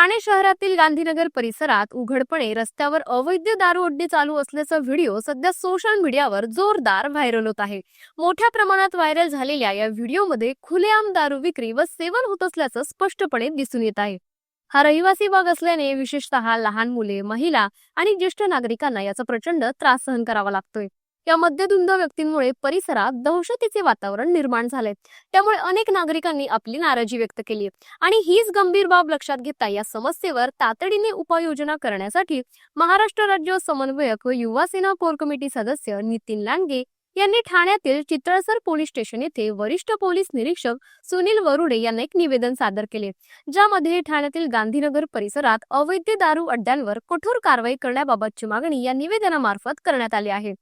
ठाणे शहरातील गांधीनगर परिसरात उघडपणे रस्त्यावर अवैध दारू अड्डे चालू असल्याचा व्हिडिओ सध्या सोशल मीडियावर जोरदार व्हायरल होत आहे. मोठ्या प्रमाणात व्हायरल झालेल्या या व्हिडिओमध्ये खुलेआम दारू विक्री व सेवन होत असल्याचं स्पष्टपणे दिसून येत आहे. हा रहिवासी भाग असल्याने विशेषतः लहान मुले महिला आणि ज्येष्ठ नागरिकांना याचा प्रचंड त्रास सहन करावा लागतोय. या मद्यधुंद व्यक्तींमुळे परिसरात दहशतीचे वातावरण निर्माण झाले त्यामुळे अनेक नागरिकांनी आपली नाराजी व्यक्त केली आणि हीच गंभीर बाब लक्षात घेता या समस्येवर तातडीने उपाययोजना करण्यासाठी महाराष्ट्र राज्य समन्वयक व युवा सेना कोर कमिटी सदस्य नितीन लांडगे यांनी ठाण्यातील चितळसर पोलीस स्टेशन येथे वरिष्ठ पोलीस निरीक्षक सुनील वरुडे यांना एक निवेदन सादर केले. ज्यामध्ये ठाण्यातील गांधीनगर परिसरात अवैध दारू अड्ड्यांवर कठोर कारवाई करण्याबाबतची मागणी या निवेदनामार्फत करण्यात आली आहे.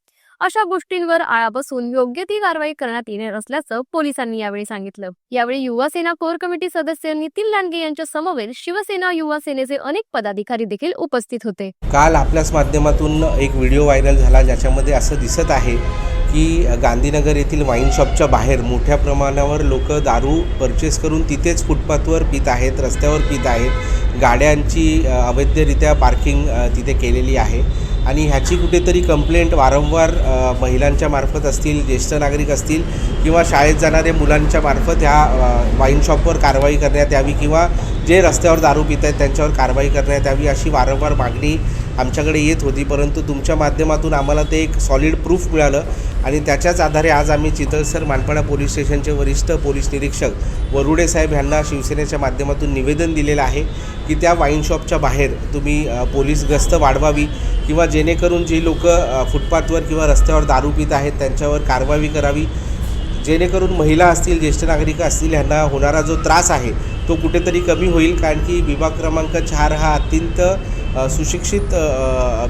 अशा गोष्टींवर आळा बसून योग्य ती कारवाई करण्यात येणार असल्याचं पोलिसांनी यावेळी सांगितलं. यावेळी युवा सेना कोर कमिटी सदस्य नितीन लांडगे यांच्या समवेत शिवसेना युवा सेनेचे अनेक पदाधिकारी देखील उपस्थित होते. काल आपल्याच माध्यमातून एक व्हिडिओ व्हायरल झाला ज्याच्यामध्ये असं दिसत आहे की गांधीनगर येथील वाईन शॉपच्या बाहेर मोठ्या प्रमाणावर लोक दारू परचेस करून तिथेच फुटपाथवर पित आहेत रस्त्यावर पित आहेत. गाड्यांची अवैधरित्या पार्किंग तिथे केलेली आहे. आणि ह्याची कुठेतरी कंप्लेंट वारंवार महिलांच्या मार्फत असतील ज्येष्ठ नागरिक असतील किंवा शाळेत जाणाऱ्या मुलांच्या मार्फत ह्या वाईन शॉपवर कारवाई करण्यात यावी किंवा जे रस्त्यावर दारू पित आहेत त्यांच्यावर कारवाई करण्यात यावी अशी वारंवार मागणी आमच्याकडे येत होती परंतु तुमच्या माध्यमातून आम्हाला ते एक सॉलिड प्रूफ मिळालं आणि त्याच्याच आधारे आज आम्ही चितळसर मानपाडा पोलीस स्टेशनचे वरिष्ठ पोलीस निरीक्षक वरुडे साहेब यांना शिवसेनेच्या माध्यमातून निवेदन दिलेलं आहे की त्या वाईन शॉपच्या बाहेर तुम्ही पोलीस गस्त वाढवावी किंवा जेणेकरून जी लोक फुटपाथवर किंवा रस्त्यावर दारू पित आहेत त्यांच्यावर कारवाई करावी. जेणेकरून महिला असतील ज्येष्ठ नागरिक असतील ह्यांना होणारा जो त्रास आहे तो कुठेतरी कमी होईल कारण की विभाग क्रमांक चार हा अत्यंत सुशिक्षित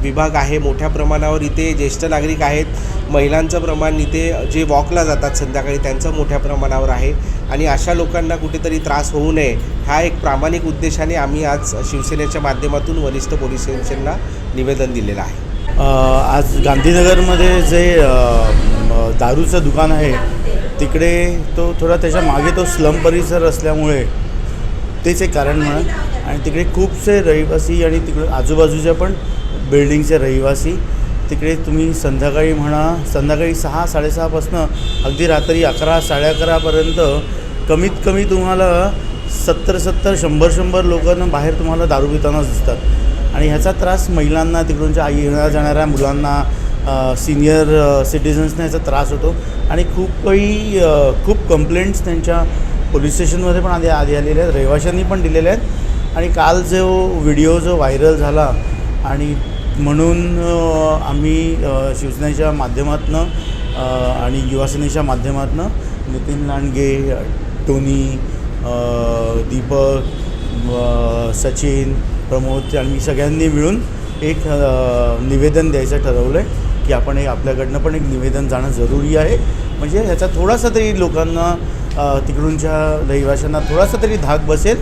विभाग आहे. मोठ्या प्रमाणावर इथे ज्येष्ठ नागरिक आहेत. महिलांचं प्रमाण इथे जे वॉकला जातात संध्याकाळी त्यांचं मोठ्या प्रमाणावर आहे. आणि अशा लोकांना कुठेतरी त्रास होऊ नये हा एक प्रामाणिक उद्देशाने आम्ही आज शिवसेनेच्या माध्यमातून वरिष्ठ पोलीस स्टेशनला निवेदन दिलेलं आहे. आज गांधीनगरमध्ये जे दारूचं दुकान आहे तिकडे तो थोडा त्याच्यामागे तो स्लम परिसर असल्यामुळे तेच एक कारण म्हणा आणि तिकडे खूपसे रहिवासी आणि तिकडे आजूबाजूच्या पण बिल्डिंगचे रहिवासी. तिकडे तुम्ही संध्याकाळी म्हणा संध्याकाळी सहा साडेसहापासनं अगदी रात्री अकरा साडे अकरापर्यंत कमीत कमी तुम्हाला सत्तर सत्तर शंभर शंभर लोकांना बाहेर तुम्हाला दारू पिताना दिसतात. आणि ह्याचा त्रास महिलांना तिकडूनच्या आई येणाऱ्या जाणाऱ्या मुलांना सिनियर सिटिझन्सना याचा त्रास होतो. आणि खूप काही खूप कंप्लेंट्स त्यांच्या पोलीस स्टेशनमध्ये पण आधी आधी आलेल्या आहेत. रहिवाशांनी पण दिलेल्या आहेत. आणि काल जो व्हिडिओ जो व्हायरल झाला आणि म्हणून आम्ही शिवसेनेच्या माध्यमातून आणि युवासेनेच्या माध्यमातून नितीन लांडगे टोनी दीपक सचिन प्रमोद आणि मी सगळ्यांनी मिळून एक निवेदन द्यायचं ठरवलं आहे की आपण एक आपल्याकडनं पण एक निवेदन जाणं जरुरी आहे. म्हणजे ह्याचा थोडासा तरी लोकांना तिकडूनच्या रहिवाशांना थोडासा तरी धाक बसेल.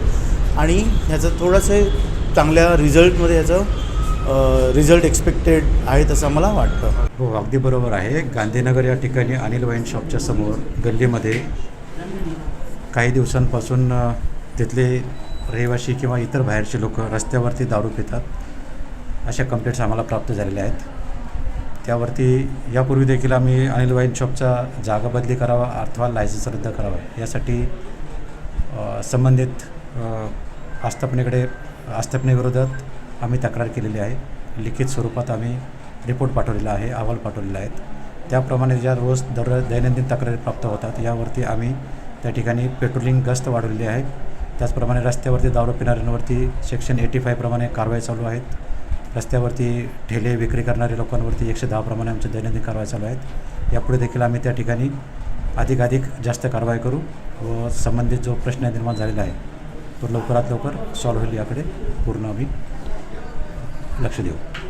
आणि ह्याचं थोडंसं चांगल्या रिझल्टमध्ये ह्याचं रिझल्ट एक्सपेक्टेड आहे तसं मला वाटतं. हो अगदी बरोबर आहे. गांधीनगर या ठिकाणी अनिल वाईन शॉपच्या समोर गल्लीमध्ये काही दिवसांपासून तिथले रहिवासी किंवा इतर बाहेरचे लोक रस्त्यावरती दारू पितात. अशा कंप्लेंट्स आम्हाला प्राप्त झालेल्या आहेत. त्यावरती यापूर्वी देखील आम्ही अनिल वाईन शॉपचा जागा बदली करावा अथवा लायसन्स रद्द करावा यासाठी संबंधित आस्थापनेकडे आस्थापनेविरोधात आम्ही तक्रार केलेली आहे. लिखित स्वरूपात आम्ही रिपोर्ट पाठवलेला आहे अहवाल पाठवलेला आहेत त्याप्रमाणे ज्या रोज दर दैनंदिन तक्रारी प्राप्त होतात यावरती आम्ही त्या ठिकाणी पेट्रोलिंग गस्त वाढवलेली आहे. त्याचप्रमाणे रस्त्यावरती दारू पिणाऱ्यांवरती सेक्शन एटी फायप्रमाणे कारवाई चालू आहेत. रस्त्यावरती ठेले विक्री करणाऱ्या लोकांवरती एकशे दहाप्रमाणे आमच्या दैनंदिन कारवाई चालू आहेत. यापुढे देखील आम्ही त्या ठिकाणी अधिकाधिक जास्त कारवाई करू व संबंधित जो प्रश्न निर्माण झालेला आहे तो लवकरात लवकर सॉल्व्ह होईल याकडे. पूर्ण आम्ही लक्ष देऊ.